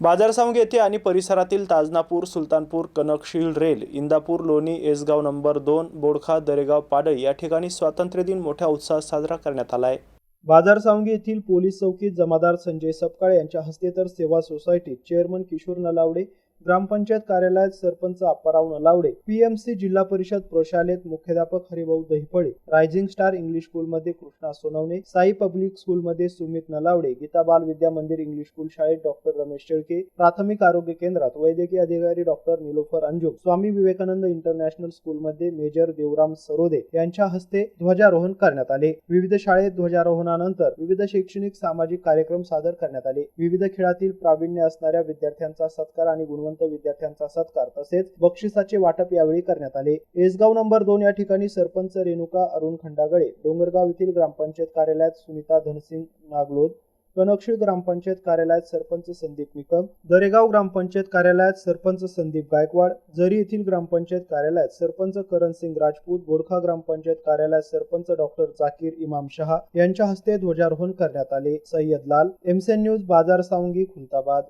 बाजारसावंग येथे आणि परिसरातील ताजनापूर सुलतानपूर कनकशील रेल इंदापूर लोणी एसगाव नंबर दोन बोडखा दरेगाव पाडळी या ठिकाणी स्वातंत्र्य दिन मोठ्या उत्साहात साजरा करण्यात आला आहे बाजार सावंगी येथील पोलीस चौकीत जमादार संजय सपकाळे यांच्या हस्ते तर सेवा सोसायटीत चेअरमन किशोर नलावडे ग्रामपंचायत कार्यालयात सरपंच अप्पाराव नलावडे पीएमसी जिल्हा परिषद प्रशालेत मुख्याध्यापक Haribhau Dahiphale rising star English स्कूलमध्ये कृष्णा सोनवणे साई पब्लिक स्कूलमध्ये सुमित नलावडे गीता बाल विद्या मंदिर इंग्लिश स्कूल शाळेत डॉक्टर रमेश शेळके प्राथमिक आरोग्य केंद्रात वैद्यकीय अधिकारी डॉक्टर निलोफर अंजुम स्वामी विवेकानंद इंटरनॅशनल स्कूलमध्ये मेजर देवराम सरोदे यांच्या हस्ते ध्वजारोहण करण्यात आले. विविध शाळेत ध्वजारोहणानंतर विविध शैक्षणिक सामाजिक कार्यक्रम सादर करण्यात आले. विविध खेळातील प्रावीण्य असणाऱ्या विद्यार्थ्यांचा सत्कार आणि गुणवंत गुणवंत विद्यार्थ्यांचा सत्कार तसेच बक्षिसाचे वाटप यावेळी करण्यात आले. एसगाव नंबर दोन या ठिकाणी सरपंच रेणुका अरुण खंडागळे डोंगरगाव येथील ग्रामपंचायत कार्यालयात सुनीता धनसिंग नागलोद कनकशीळ ग्रामपंचायत कार्यालयात सरपंच संदीप निकम दरेगाव ग्रामपंचायत कार्यालयात सरपंच संदीप गायकवाड जरी येथील ग्रामपंचायत कार्यालयात सरपंच करण सिंग राजपूत बोडखा ग्रामपंचायत कार्यालयात सरपंच डॉक्टर जाकीर इमाम शहा यांच्या हस्ते ध्वजारोहण करण्यात आले. सय्यद लाल एमसेन न्यूज बाजार सावंगी खुलताबाद.